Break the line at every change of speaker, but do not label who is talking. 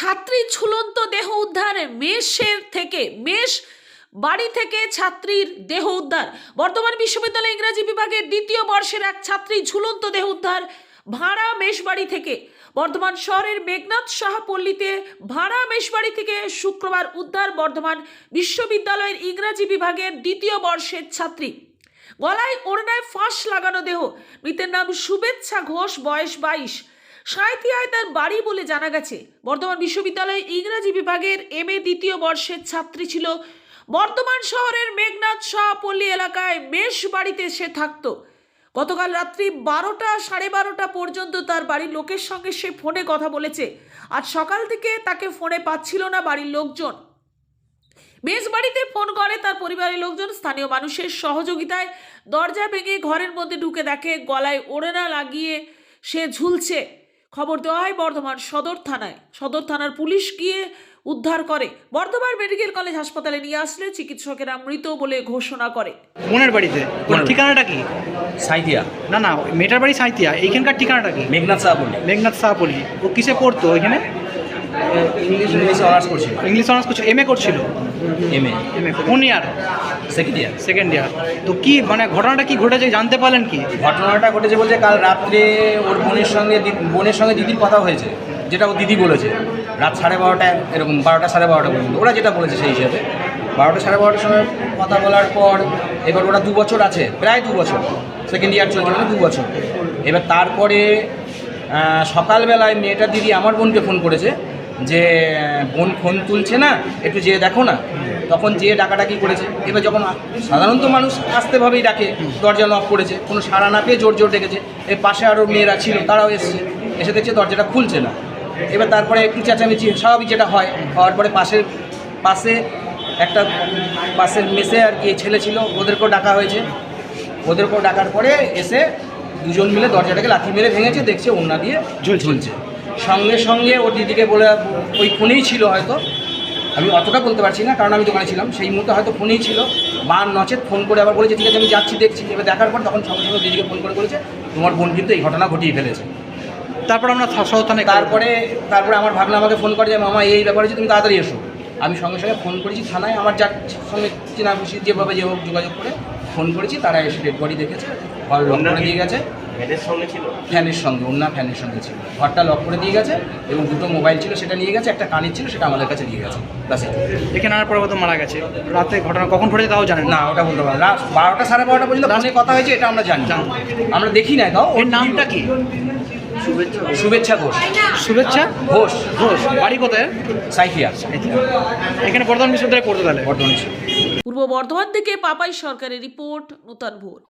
ছাত্রী ঝুলন্ত দেহ উদ্ধার মেষের থেকে মেষ বাড়ি থেকে ছাত্রীর দেহ উদ্ধার বর্তমান বিশ্ববিদ্যালয় ইংরাজি বিভাগের দ্বিতীয় বর্ষের এক ছাত্রী ঝুলন্ত দেহ উদ্ধার ভাড়া মেষবাড়ি থেকে বর্ধমান শহরের মেঘনাথ সাহা পল্লীতে ভাড়া মেষবাড়ি থেকে শুক্রবার উদ্ধার বর্ধমান বিশ্ববিদ্যালয়ের ইংরাজি বিভাগের দ্বিতীয় বর্ষের ছাত্রী গলায় ওড়নায় ফাঁস লাগানো দেহ মৃতের নাম শুভেচ্ছা ঘোষ বয়স বাইশ সাঁইতিয়ায় তার বাড়ি বলে জানা গেছে বর্ধমান বিশ্ববিদ্যালয়ে ইংরাজি বিভাগের এম এ দ্বিতীয় বর্ষের ছাত্রী ছিল বর্ধমান শহরের মেঘনাথ শাহপল্লী এলাকায় মেষ বাড়িতে সে থাকত গতকাল রাত্রি বারোটা সাড়ে বারোটা পর্যন্ত তার বাড়ির লোকের সঙ্গে সে ফোনে কথা বলেছে আজ সকাল থেকে তাকে ফোনে পাচ্ছিল না বাড়ির লোকজন মেজ বাড়িতে ফোন করে তার পরিবারের লোকজন স্থানীয় মানুষের সহযোগিতায় দরজা ভেঙে ঘরের মধ্যে ঢুকে দেখে গলায় ওড়েনা লাগিয়ে সে ঝুলছে খবর দেওয়া হয় বর্ধমান সদর থানায় সদর থানার পুলিশ গিয়ে উদ্ধার করে বর্ধমান মেডিকেল কলেজ হাসপাতালে নিয়ে আসলে চিকিৎসকেরা মৃত বলে ঘোষণা করে
বোনের বাড়িতে ঠিকানাটা কি সাইথিয়া না না মেটার বাড়ি সাইতিয়া এইখানকার ঠিকানাটা কি
মেঘনাথ সাহা বলি
মেঘনাথ শাহপল্লী ও কিসে পড়তো এখানে
ইংলিশ ইংলিশ অনার্স করছিল
ইংলিশ অনার্স করছিল এমএ করছিল এম এ এম এ কোন year second year second year তো কি মানে ঘটনাটা কি ঘটেছে জানতে পারলেন কি
ঘটনাটা ঘটেছে বলছে কাল রাত্রে ওর বোনের সঙ্গে বোনের সঙ্গে দিদির কথা হয়েছে যেটা ও দিদি বলেছে রাত সাড়ে বারোটা এরকম বারোটা সাড়ে বারোটা পর্যন্ত ওরা যেটা বলেছে সেই হিসাবে বারোটা সাড়ে বারোটার সময় কথা বলার পর এবার ওরা দু বছর আছে প্রায় দু বছর সেকেন্ড ইয়ার চলছে মানে দু বছর এবার তারপরে সকালবেলায় মেয়েটা দিদি আমার বোনকে ফোন করেছে যে বোন ফোন তুলছে না একটু যেয়ে দেখো না তখন যেয়ে ডাকাডাকি করেছে এবার যখন সাধারণত মানুষ আস্তেভাবেই ডাকে দরজা লক করেছে কোনো সাড়া না পেয়ে জোর জোর ডেকেছে এর পাশে আরও মেয়েরা ছিল তারাও এসছে এসে দেখছে দরজাটা খুলছে না এবার তারপরে একটু চেঁচামেচি স্বাভাবিক যেটা হয় হওয়ার পরে পাশের পাশে একটা পাশের মেসে আর কি ছেলে ছিল ওদেরকেও ডাকা হয়েছে ওদেরকেও ডাকার পরে এসে দুজন মিলে দরজাটাকে লাথি মেরে ভেঙেছে দেখছে ওনা দিয়ে ঝুলছে সঙ্গে সঙ্গে ওর দিদিকে বলে ওই ফোনেই ছিল হয়তো আমি অতটা বলতে পারছি না কারণ আমি দোকানে ছিলাম সেই মুহূর্তে হয়তো ফোনেই ছিল মা নচেত ফোন করে আবার বলেছে ঠিক আছে আমি যাচ্ছি দেখছি এবার দেখার পর তখন সঙ্গে সঙ্গে দিদিকে ফোন করে বলেছে তোমার বোন কিন্তু এই ঘটনা ঘটিয়ে ফেলেছে তারপর আমরা সহতানে তারপরে তারপরে আমার ভাবনা আমাকে ফোন করে যে মামা এই ব্যাপারে তুমি তাড়াতাড়ি এসো আমি সঙ্গে সঙ্গে ফোন করেছি থানায় আমার যার সঙ্গে চেনা খুশি যেভাবে যে হোক যোগাযোগ করে ফোন করেছি তারা এসে ডেড বডি দেখেছে ঘর লক করে দিয়ে গেছে ফ্যানের সঙ্গে অন্য ফ্যানের সঙ্গে ছিল ঘরটা লক করে দিয়ে গেছে এবং দুটো মোবাইল ছিল সেটা নিয়ে গেছে একটা কানের ছিল সেটা আমাদের কাছে নিয়ে গেছে
ব্যাস দেখে নেওয়ার পরে হয়তো মারা গেছে রাতে ঘটনা কখন ঘটেছে তাও জানেন
না ওটা বলতে পারবো না বারোটা সাড়ে বারোটা পর্যন্ত ফোনে কথা হয়েছে এটা আমরা জানি আমরা দেখি না তাও
ওর নামটা কি শুভেচ্ছা ঘোষ শুভেচ্ছা
ঘোষ ঘোষ বাড়ি কোথায় সাইফিয়া
এখানে বর্ধমান বিশ্ববিদ্যালয়ে পড়তে তাহলে বর্ধমান
পূর্ব বর্ধমান থেকে পাপাই সরকারের রিপোর্ট নূতন ভোর